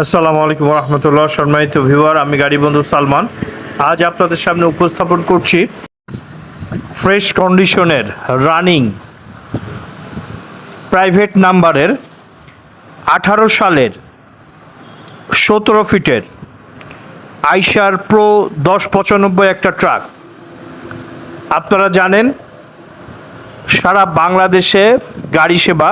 আসসালামু আলাইকুম রহমতুল্লাহ সম্মানিত ভিউয়ার, আমি গাড়ি বন্ধু সালমান। আজ আপনাদের সামনে উপস্থাপন করছি ফ্রেশ কন্ডিশনের রানিং প্রাইভেট নাম্বারের আঠারো সালের সতেরো ফিটের আইসার প্রো দশ পঁচানব্বই একটা ট্রাক। আপনারা জানেন, সারা বাংলাদেশে গাড়ি সেবা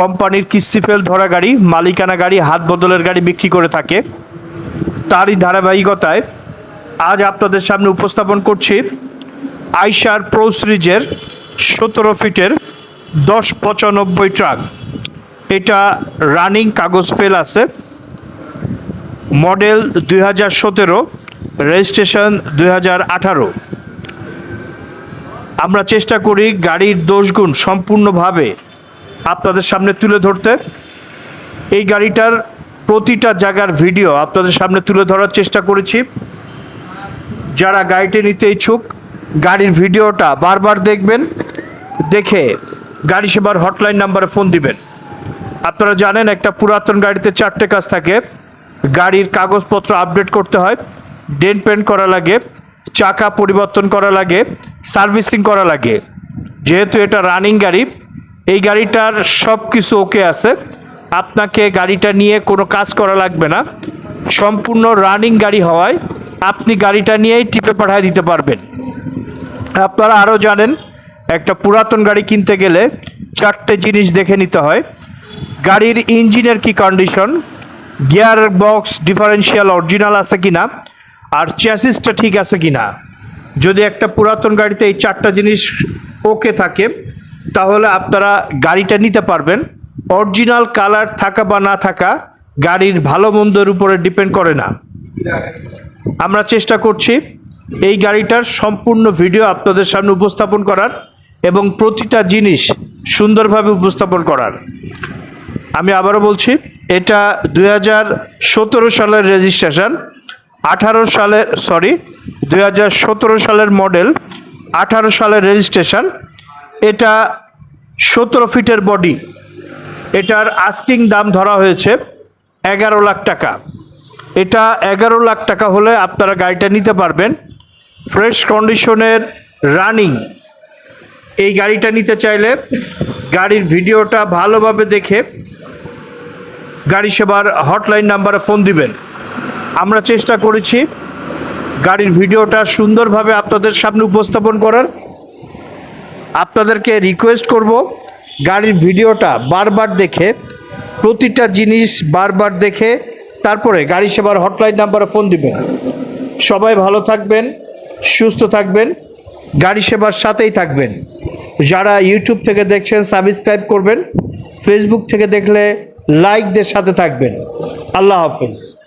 কোম্পানির কিস্তি ফেল ধরা গাড়ি, মালিকানা গাড়ি, হাত বদলের গাড়ি বিক্রি করে থাকে। তারই ধারাবাহিকতায় আজ আপনাদের সামনে উপস্থাপন করছি আইসার প্রো সিরিজের সতেরো ফিটের দশ পঁচানব্বই ট্রাক। এটা রানিং কাগজ ফেল আছে। মডেল দুই হাজার সতেরো, রেজিস্ট্রেশন দুই হাজার আঠারো। আমরা চেষ্টা করি গাড়ির দোষগুণ সম্পূর্ণভাবে আপনাদের সামনে তুলে ধরতে। এই গাড়িটার প্রতিটা জায়গার ভিডিও আপনাদের সামনে তুলে ধরার চেষ্টা করেছি। যারা গাড়িটি নিতে ইচ্ছুক, গাড়ির ভিডিওটা বারবার দেখবেন, দেখে গাড়ি সেবার হটলাইন নাম্বারে ফোন দিবেন। আপনারা জানেন, একটা পুরাতন গাড়িতে চারটে কাজ থাকে। গাড়ির কাগজপত্র আপডেট করতে হয়, ডেন পেন্ট করা লাগে, চাকা পরিবর্তন করা লাগে, সার্ভিসিং করা লাগে। যেহেতু এটা রানিং গাড়ি এই গাড়িটার সব কিছু ওকে আছে। আপনাকে গাড়িটা নিয়ে কোনো কাজ করা লাগবে না। সম্পূর্ণ রানিং গাড়ি হওয়ায় আপনি গাড়িটা নিয়েই টিপে পাঠিয়ে দিতে পারবেন। আপনারা আরও জানেন, একটা পুরাতন গাড়ি কিনতে গেলে চারটে জিনিস দেখে নিতে হয়। গাড়ির ইঞ্জিনের কি condition gear box differential original আছে কি না আর চ্যাসিসটা ঠিক আছে কি না যদি একটা পুরাতন গাড়িতে এই চারটা জিনিস ওকে থাকে তাহলে আপনারা গাড়িটা নিতে পারবেন। অরিজিনাল কালার থাকা বা না থাকা গাড়ির ভালো মন্দের উপরে ডিপেন্ড করে না। আমরা চেষ্টা করছি এই গাড়িটার সম্পূর্ণ ভিডিও আপনাদের সামনে উপস্থাপন করার এবং প্রতিটা জিনিস সুন্দরভাবে উপস্থাপন করার। আমি আবারও বলছি, এটা দুই হাজার সতেরো সালের রেজিস্ট্রেশন আঠারো সালের সরি দুই হাজার সতেরো সালের মডেল আঠারো সালের রেজিস্ট্রেশন এটা সতেরো ফিটের বডি। এটার আস্কিং দাম ধরা হয়েছে এগারো লাখ টাকা। এটা এগারো লাখ টাকা হলে আপনারা গাড়িটা নিতে পারবেন। ফ্রেশ কন্ডিশনের রানিং। এই গাড়িটা নিতে চাইলে গাড়ির ভিডিওটা ভালোভাবে দেখে গাড়ি সেবার হটলাইন নাম্বারে ফোন দিবেন। আমরা চেষ্টা করেছি গাড়ির ভিডিওটা সুন্দরভাবে আপনাদের সামনে উপস্থাপন করার। আপনাদেরকে রিকোয়েস্ট করব, গাড়ির ভিডিওটা বারবার দেখে, প্রতিটা জিনিস বারবার দেখে, তারপরে গাড়ি সেবার হটলাইন নাম্বারে ফোন দিবেন। সবাই ভালো থাকবেন, সুস্থ থাকবেন, গাড়ি সেবার সাথেই থাকবেন। যারা ইউটিউব থেকে দেখছেন সাবস্ক্রাইব করবেন ফেসবুক থেকে দেখলে লাইকদের সাথে থাকবেন। আল্লাহ হাফেজ।